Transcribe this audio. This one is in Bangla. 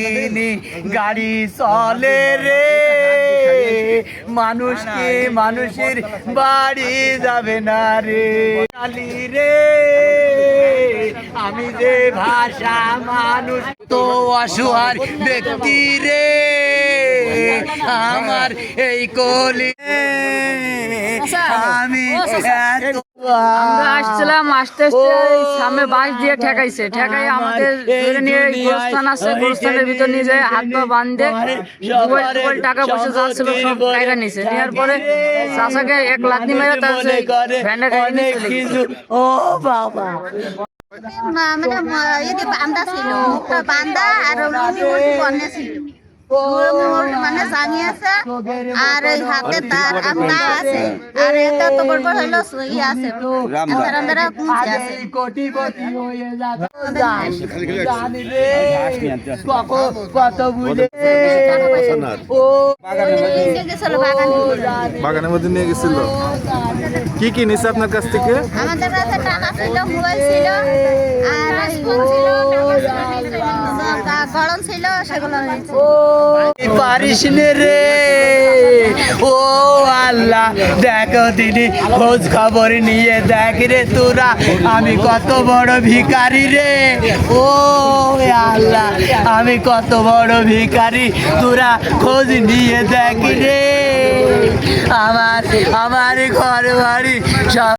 দিনই গাড়ি চলে রে মানুষকে মানুষের বাড়ি যাবে না রে কালি রে আমি যে ভাষা মানুষ তো অসহায় ব্যক্তি রে আমার এই কলি আমি এত আসছিলাম আস্তে আস্তে সামনে বাঁশ দিয়ে ঠেকাইছে। ঠেকাই আমাদের ধরে নিয়ে গোরস্থান আছে গোরস্থানের ভিতর নিয়ে যায় হাত পা বাঁধে টাকা পয়সা যা ছিল সব টাকা নিছে। নেওয়ার পরে চাষাকে এক লাথি মেরে তার ভ্যানে গাড়ি নিয়ে চলে গেছে। ও বাবা। মা- মানে ইয়ে ছিল বান্ধা আর ছিল। মানে আছে আর হাতে তার আছে আর এটা তো আছে। আছে। কোটিপতি হয়ে কত বুঝে ও বাগানের মধ্যে নিয়ে গেছিল কি কি নিছে আপনার কাছ থেকে? আমাদের কাছে টাকা ছিল মোবাইল ছিল। গরম ছিল, সেগুলো নিয়েছে। পারিস রে। ও আল্লাহ, দেখো তিনি খোঁজ খবর নিয়ে দেখ রে তোরা, আমি কত বড় ভিকারি রে। ও আল্লাহ, আমি কত বড় ভিকারি তোরা খোঁজ নিয়ে দেখ রে। আমার আমার ঘর বাড়ি সব